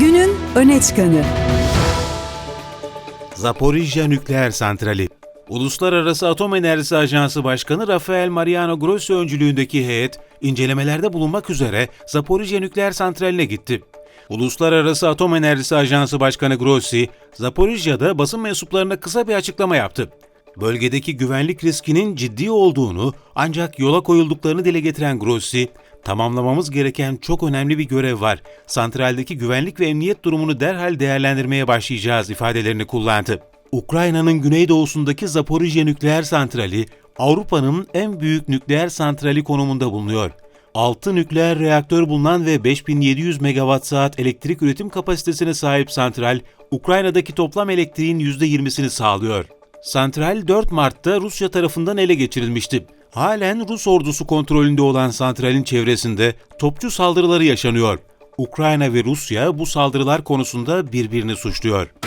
Günün öne çıkanı. Zaporijya Nükleer Santrali Uluslararası Atom Enerjisi Ajansı Başkanı Rafael Mariano Grossi öncülüğündeki heyet, incelemelerde bulunmak üzere Zaporijya Nükleer Santrali'ne gitti. Uluslararası Atom Enerjisi Ajansı Başkanı Grossi, Zaporijya'da basın mensuplarına kısa bir açıklama yaptı. Bölgedeki güvenlik riskinin ciddi olduğunu ancak yola koyulduklarını dile getiren Grossi, tamamlamamız gereken çok önemli bir görev var. Santraldeki güvenlik ve emniyet durumunu derhal değerlendirmeye başlayacağız ifadelerini kullandı. Ukrayna'nın güneydoğusundaki Zaporijya nükleer santrali, Avrupa'nın en büyük nükleer santrali konumunda bulunuyor. 6 nükleer reaktör bulunan ve 5700 megawatt saat elektrik üretim kapasitesine sahip santral, Ukrayna'daki toplam elektriğin %20'sini sağlıyor. Santral 4 Mart'ta Rusya tarafından ele geçirilmişti. Halen Rus ordusu kontrolünde olan santralin çevresinde topçu saldırıları yaşanıyor. Ukrayna ve Rusya bu saldırılar konusunda birbirini suçluyor.